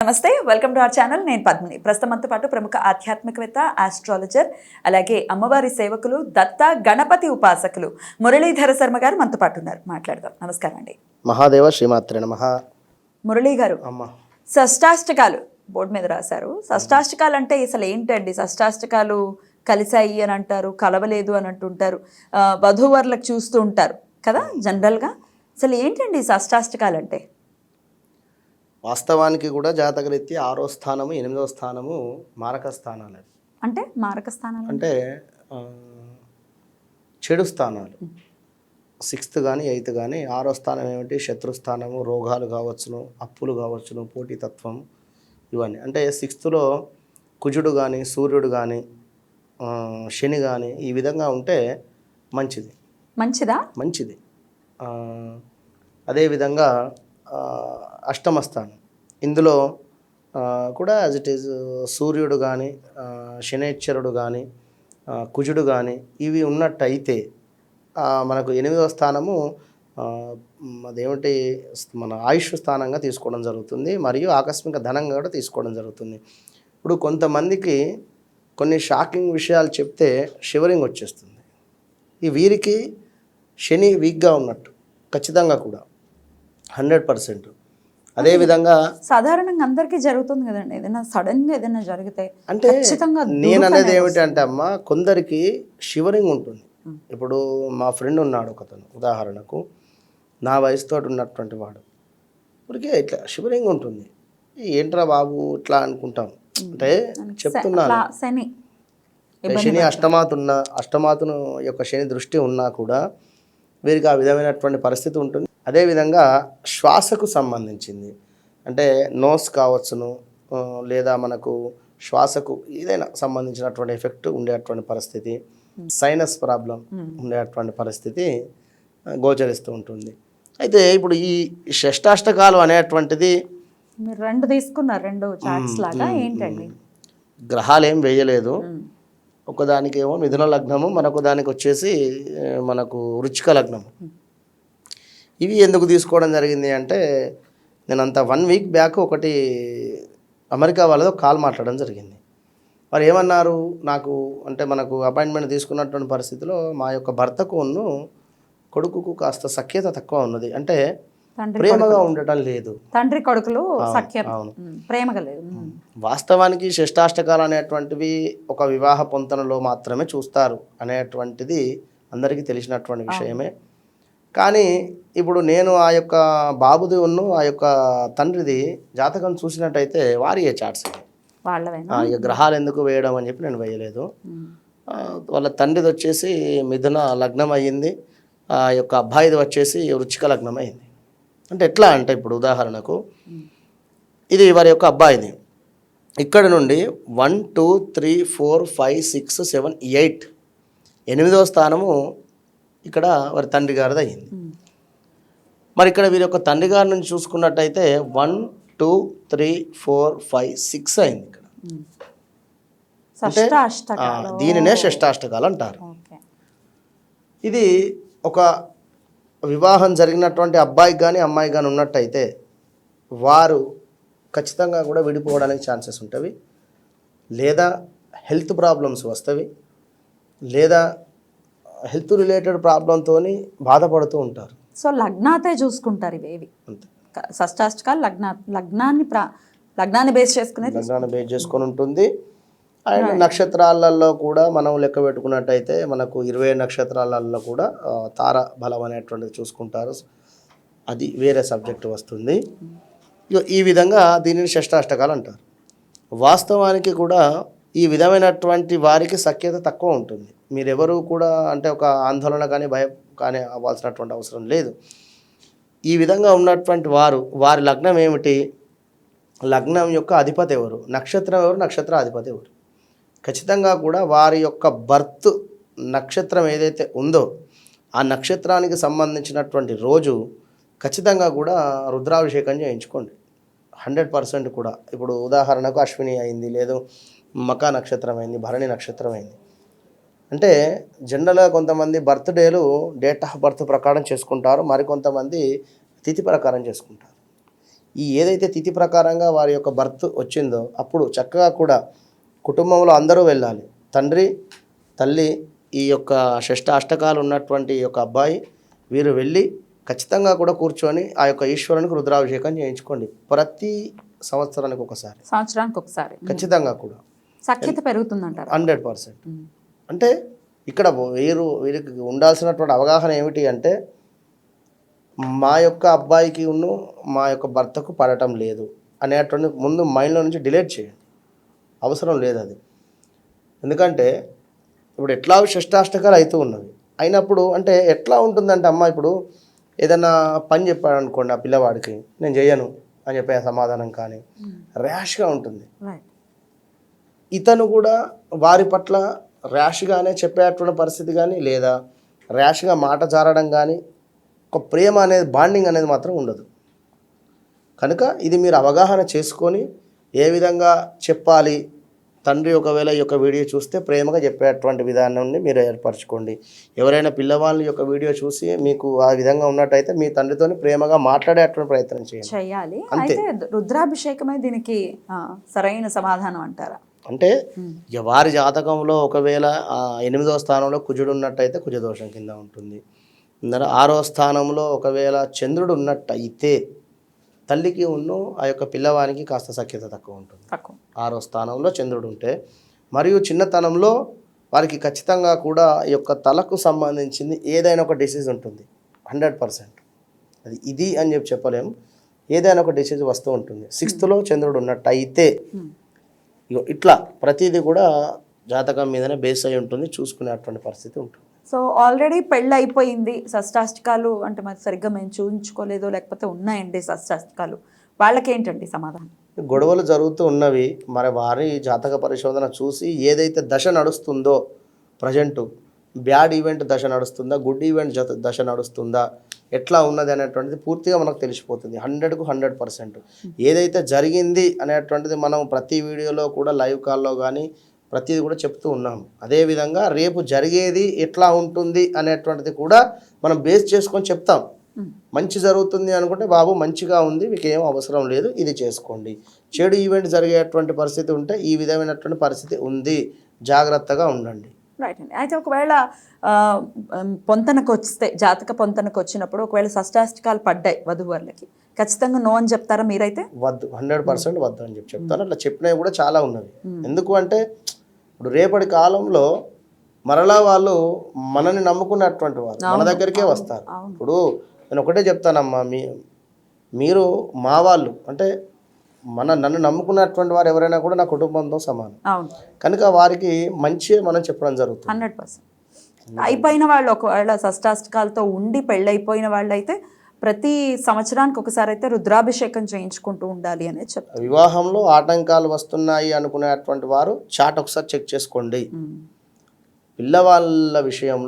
నమస్తే welcome to our channel. నేను పద్మిని. ప్రస్తుతం మనతో పాటు ప్రముఖ ఆధ్యాత్మికవేత్త ఆస్ట్రాలజర్ అలాగే అమ్మవారి సేవకులు దత్త గణపతి ఉపాసకులు మురళీధర శర్మ గారు మనతో పాటు ఉన్నారు. మాట్లాడదాం. నమస్కారం అండి. మహాదేవ శ్రీమాత్రే నమ. మురళీ గారు అమ్మ. షష్టాష్టకాలు బోర్డు మీద రాశారు. షష్టాష్టకాలు అంటే అసలు ఏంటండి? షష్టాష్టకాలు కలిశాయి అని అంటారు కలవలేదు అని అంటుంటారు వధూవరులకు చూస్తూ ఉంటారు కదా జనరల్గా. అసలు ఏంటండి షష్టాష్టకాలు అంటే? వాస్తవానికి కూడా జాతకరీత్యా ఆరో స్థానము ఎనిమిదవ స్థానము మారక స్థానాలు. అంటే మారక స్థానాలు అంటే? చెడు స్థానాలు. సిక్స్త్ కానీ ఎయిత్ కానీ ఆరో స్థానం ఏమిటి? శత్రుస్థానము రోగాలు కావచ్చును అప్పులు కావచ్చును పోటీతత్వం ఇవన్నీ. అంటే సిక్స్త్లో కుజుడు కానీ సూర్యుడు కానీ శని కానీ ఈ విధంగా ఉంటే మంచిది. మంచిదా? మంచిది. అదేవిధంగా అష్టమ స్థానం ఇందులో కూడా యాజ్ ఇట్ ఈజ్ సూర్యుడు కానీ శనేశ్వరుడు కానీ కుజుడు కానీ ఇవి ఉన్నట్టయితే మనకు ఎనిమిదవ స్థానము అదేమిటి మన ఆయుష్ స్థానంగా తీసుకోవడం జరుగుతుంది మరియు ఆకస్మిక ధనంగా కూడా తీసుకోవడం జరుగుతుంది. ఇప్పుడు కొంతమందికి కొన్ని షాకింగ్ విషయాలు చెప్తే షివరింగ్ వచ్చేస్తుంది. ఈ వీరికి శని వీక్గా ఉన్నట్టు ఖచ్చితంగా కూడా హండ్రెడ్ పర్సెంట్. అదేవిధంగా సాధారణంగా అందరికీ జరుగుతుంది కదండి. ఏదైనా సడన్గా ఏదైనా జరిగితే అంటే ఖచ్చితంగా నేను అనేది ఏమిటంటే అమ్మ కొందరికి షివరింగ్ ఉంటుంది. ఇప్పుడు మా ఫ్రెండ్ ఉన్నాడు ఒకతను. ఉదాహరణకు నా వయసుతో ఉన్నటువంటి వాడు. ఇప్పటికే ఇట్లా షివరింగ్ ఉంటుంది. ఏంట్రా బాబు ఇట్లా అనుకుంటాం. అంటే చెప్తున్నాను. శని శని అష్టమాతు ఉన్న అష్టమాతును యొక్క శని దృష్టి ఉన్నా కూడా వీరికి ఆ విధమైనటువంటి పరిస్థితి ఉంటుంది. అదేవిధంగా శ్వాసకు సంబంధించింది. అంటే నోస్ కావచ్చును లేదా మనకు శ్వాసకు ఏదైనా సంబంధించినటువంటి ఎఫెక్ట్ ఉండేటువంటి పరిస్థితి సైనస్ ప్రాబ్లం ఉండేటువంటి పరిస్థితి గోచరిస్తూ ఉంటుంది. అయితే ఇప్పుడు ఈ షష్టాష్టకాలు అనేటువంటిది మీరు రెండు తీసుకున్నారు రెండు చార్ట్స్ లాగా ఏంటండి? గ్రహాలు ఏం వేయలేదు ఒకదానికేమో మిథున లగ్నము మరొక దానికి వచ్చేసి మనకు వృచ్చిక లగ్నము. ఇవి ఎందుకు తీసుకోవడం జరిగింది అంటే నేను అంత వన్ వీక్ బ్యాక్ ఒకటి అమెరికా వాళ్ళతో కాల్ మాట్లాడడం జరిగింది. వారు ఏమన్నారు? నాకు అంటే మనకు అపాయింట్మెంట్ తీసుకున్నటువంటి పరిస్థితిలో మా యొక్క భర్తకు ఉన్ను కొడుకుకు కాస్త సఖ్యత తక్కువ ఉన్నది. అంటే ప్రేమగా ఉండటం లేదు. తండ్రి కొడుకులు అవును. ప్రేమగా లేదు. వాస్తవానికి షష్టాష్టకాలు అనేటువంటివి ఒక వివాహ పొంతనలో మాత్రమే చూస్తారు అనేటువంటిది అందరికీ తెలిసినటువంటి విషయమే. కానీ ఇప్పుడు నేను ఆ యొక్క బాబుది ఉన్ను ఆ యొక్క తండ్రిది జాతకం చూసినట్టయితే వారి చార్ట్స్. వాళ్ళవేనా? ఆ, ఇక గ్రహాలు ఎందుకు వేయడం అని చెప్పి నేను వేయలేదు. వాళ్ళ తండ్రిది వచ్చేసి మిథున లగ్నం అయ్యింది ఆ యొక్క అబ్బాయిది వచ్చేసి వృచ్చిక లగ్నం అయింది అంటే ఎట్లా అంటే ఇప్పుడు ఉదాహరణకు ఇది వారి యొక్క అబ్బాయిది. ఇక్కడ నుండి one two three four five six seven eight ఎనిమిదవ స్థానము ఇక్కడ వారి తండ్రి గారిది అయ్యింది. ఉమ్. మరి ఇక్కడ వీరి యొక్క తండ్రి గారి నుంచి చూసుకున్నట్టయితే one two three four five six అయింది ఇక్కడ. దీనినే షష్టాష్టకాలు అంటారు. ఇది ఒక వివాహం జరిగినటువంటి అబ్బాయికి కానీ అమ్మాయికి కానీ ఉన్నట్టయితే వారు ఖచ్చితంగా కూడా విడిపోవడానికి ఛాన్సెస్ ఉంటవి. లేదా హెల్త్ ప్రాబ్లమ్స్ వస్తవి. లేదా హెల్త్ రిలేటెడ్ ప్రాబ్లంతో బాధపడుతూ ఉంటారు. సో లగ్నాతే చూసుకుంటారు ఇవేవి. షష్టాష్టకాలు లగ్న లగ్నాన్ని ప్రా లగ్నాన్ని బేస్ చేసుకునేది లగ్నాన్ని బేస్ చేసుకొని ఉంటుంది. అండ్ నక్షత్రాలలో కూడా మనం లెక్క పెట్టుకున్నట్టయితే మనకు ఇరవై నక్షత్రాలలో కూడా తార బలం అనేటువంటిది చూసుకుంటారు. అది వేరే సబ్జెక్ట్ వస్తుంది. ఈ విధంగా దీనిని షష్టాష్టకాలు అంటారు. వాస్తవానికి కూడా ఈ విధమైనటువంటి వారికి సఖ్యత తక్కువ ఉంటుంది. మీరెవరు కూడా అంటే ఒక ఆందోళన కానీ భయం కానీ అవ్వాల్సినటువంటి అవసరం లేదు. ఈ విధంగా ఉన్నటువంటి వారు వారి లగ్నం ఏమిటి? లగ్నం యొక్క అధిపతి ఎవరు? నక్షత్రం ఎవరు? నక్షత్ర అధిపతి ఎవరు? ఖచ్చితంగా కూడా వారి యొక్క బర్త్ నక్షత్రం ఏదైతే ఉందో ఆ నక్షత్రానికి సంబంధించినటువంటి రోజు ఖచ్చితంగా కూడా రుద్రాభిషేకం చేయించుకోండి. హండ్రెడ్ పర్సెంట్ కూడా. ఇప్పుడు ఉదాహరణకు అశ్విని అయింది లేదు మకా నక్షత్రం అయింది భరణి నక్షత్రం అయింది. అంటే జనరల్గా కొంతమంది బర్త్డేలు డేట్ ఆఫ్ బర్త్ ప్రకారం చేసుకుంటారు మరికొంతమంది తిథి ప్రకారం చేసుకుంటారు. ఈ ఏదైతే తిథి ప్రకారంగా వారి యొక్క బర్త్ వచ్చిందో అప్పుడు చక్కగా కూడా కుటుంబంలో అందరూ వెళ్ళాలి. తండ్రి తల్లి ఈ యొక్క షష్ట అష్టకాలు ఉన్నటువంటి ఈ యొక్క అబ్బాయి వీరు వెళ్ళి ఖచ్చితంగా కూడా కూర్చొని ఆ యొక్క ఈశ్వరునికి రుద్రాభిషేకం చేయించుకోండి. ప్రతి సంవత్సరానికి ఒకసారి సంవత్సరానికి ఒకసారి ఖచ్చితంగా కూడా. సఖ్యత పెరుగుతుందంటారు. Hundred percent. అంటే ఇక్కడ వీరు వీరికి ఉండాల్సినటువంటి అవగాహన ఏమిటి అంటే మా యొక్క అబ్బాయికి ఉన్ను మా యొక్క భర్తకు పడటం లేదు అనేటువంటి ముందు మైండ్లో నుంచి డిలీట్ చేయండి. అవసరం లేదు అది. ఎందుకంటే ఇప్పుడు ఎట్లా షష్టాష్టకాలు అవుతూ ఉన్నవి. అయినప్పుడు అంటే ఎట్లా ఉంటుందంటే అమ్మ ఇప్పుడు ఏదైనా పని చెప్పాడు అనుకోండి ఆ పిల్లవాడికి నేను చేయను అని చెప్పే సమాధానం కానీ ర్యాష్గా ఉంటుంది. ఇతను కూడా వారి పట్ల ర్యాష్గానే చెప్పేటువంటి పరిస్థితి కానీ లేదా ర్యాష్గా మాట జారడం కానీ ఒక ప్రేమ అనేది బాండింగ్ అనేది మాత్రం ఉండదు. కనుక ఇది మీరు అవగాహన చేసుకొని ఏ విధంగా చెప్పాలి తండ్రి ఒకవేళ ఈ యొక్క వీడియో చూస్తే ప్రేమగా చెప్పేటువంటి విధానాన్ని మీరు ఏర్పరచుకోండి. ఎవరైనా పిల్లవాళ్ళ యొక్క వీడియో చూసి మీకు ఆ విధంగా ఉన్నట్టయితే మీ తండ్రితోని ప్రేమగా మాట్లాడేటువంటి ప్రయత్నం అంతే. అయితే రుద్రాభిషేకమే దీనికి సరైన సమాధానం అంటారా? అంటే వారి జాతకంలో ఒకవేళ ఆ ఎనిమిదవ స్థానంలో కుజుడు ఉన్నట్టయితే కుజదోషం కింద ఉంటుంది. ఆరో స్థానంలో ఒకవేళ చంద్రుడు ఉన్నట్టయితే తల్లికి ఉన్ను ఆ యొక్క పిల్లవానికి కాస్త సఖ్యత తక్కువ ఉంటుంది. తక్కువ. ఆరో స్థానంలో చంద్రుడు ఉంటే మరియు చిన్నతనంలో వారికి ఖచ్చితంగా కూడా ఈ యొక్క తలకు సంబంధించింది ఏదైనా ఒక డిసీజ్ ఉంటుంది. Hundred percent. అది ఇది అని చెప్పి చెప్పలేము. ఏదైనా ఒక డిసీజ్ వస్తూ ఉంటుంది. సిక్స్త్లో చంద్రుడు ఉన్నట్టయితే ఇట్లా ప్రతిదీ కూడా జాతకం మీదనే బేస్ అయి ఉంటుంది చూసుకునేటువంటి పరిస్థితి ఉంటుంది. సో ఆల్రెడీ పెళ్ళి అయిపోయింది షష్టాష్టకాలు అంటే మరి సరిగ్గా మేము చూపించుకోలేదు లేకపోతే ఉన్నాయండి షష్టాష్టకాలు. వాళ్ళకేంటండి సమాధానం? గొడవలు జరుగుతూ ఉన్నవి మరి వారి జాతక పరిశోధన చూసి ఏదైతే దశ నడుస్తుందో ప్రజెంటు బ్యాడ్ ఈవెంట్ దశ నడుస్తుందా గుడ్ ఈవెంట్ దశ నడుస్తుందా ఎట్లా ఉన్నది అనేటువంటిది పూర్తిగా మనకు తెలిసిపోతుంది. హండ్రెడ్కు హండ్రెడ్ పర్సెంట్. ఏదైతే జరిగింది అనేటువంటిది మనం ప్రతి వీడియోలో కూడా లైవ్ కాల్లో కానీ ప్రతిదీ కూడా చెప్తూ ఉన్నాం అదేవిధంగా రేపు జరిగేది ఎట్లా ఉంటుంది అనేటువంటిది కూడా మనం బేస్ చేసుకొని చెప్తాం. మంచి జరుగుతుంది అనుకుంటే బాబు మంచిగా ఉంది మీకు ఏం అవసరం లేదు ఇది చేసుకోండి. చెడు ఈవెంట్ జరిగేటువంటి పరిస్థితి ఉంటే ఈ విధమైనటువంటి పరిస్థితి ఉంది. జాగ్రత్తగా ఉండండి. రైట్ అండి. అయితే ఒకవేళ పొంతనకు వస్తే జాతక పొంతనకు వచ్చినప్పుడు ఒకవేళ షష్టాష్టకాలు పడ్డాయి వధువర్లకి ఖచ్చితంగా నో అని చెప్తారా మీరైతే? వద్దు. హండ్రెడ్ పర్సెంట్ వద్దు అని చెప్పి చెప్తాను. అట్లా చెప్పినవి కూడా చాలా ఉన్నవి. ఎందుకు అంటే ఇప్పుడు రేపటి కాలంలో మరలా వాళ్ళు మనని నమ్ముకున్నటువంటి వారు మన దగ్గరికే వస్తారు. ఇప్పుడు నేను ఒకటే చెప్తానమ్మా మీ మీరు మా వాళ్ళు అంటే మన నన్ను నమ్ముకున్నటువంటి వారు ఎవరైనా కూడా నా కుటుంబంతో సమానం. అవును. కనుక వారికి మంచి మనం చెప్పడం జరుగుతుంది. Hundred percent. అయిపోయిన వాళ్ళు ఒకవేళ షష్టాష్టకాలతో ఉండి పెళ్ళైపోయిన వాళ్ళు అయితే ప్రతి సంవత్సరానికి ఒకసారి అయితే రుద్రాభిషేకం చేయించుకుంటూ ఉండాలి అనేది చెప్తారు వివాహంలో ఆటంకాలు వస్తున్నాయి అనుకునేటువంటి వారు చాట్ ఒకసారి చెక్ చేసుకోండి. పిల్లవాళ్ళ విషయంలో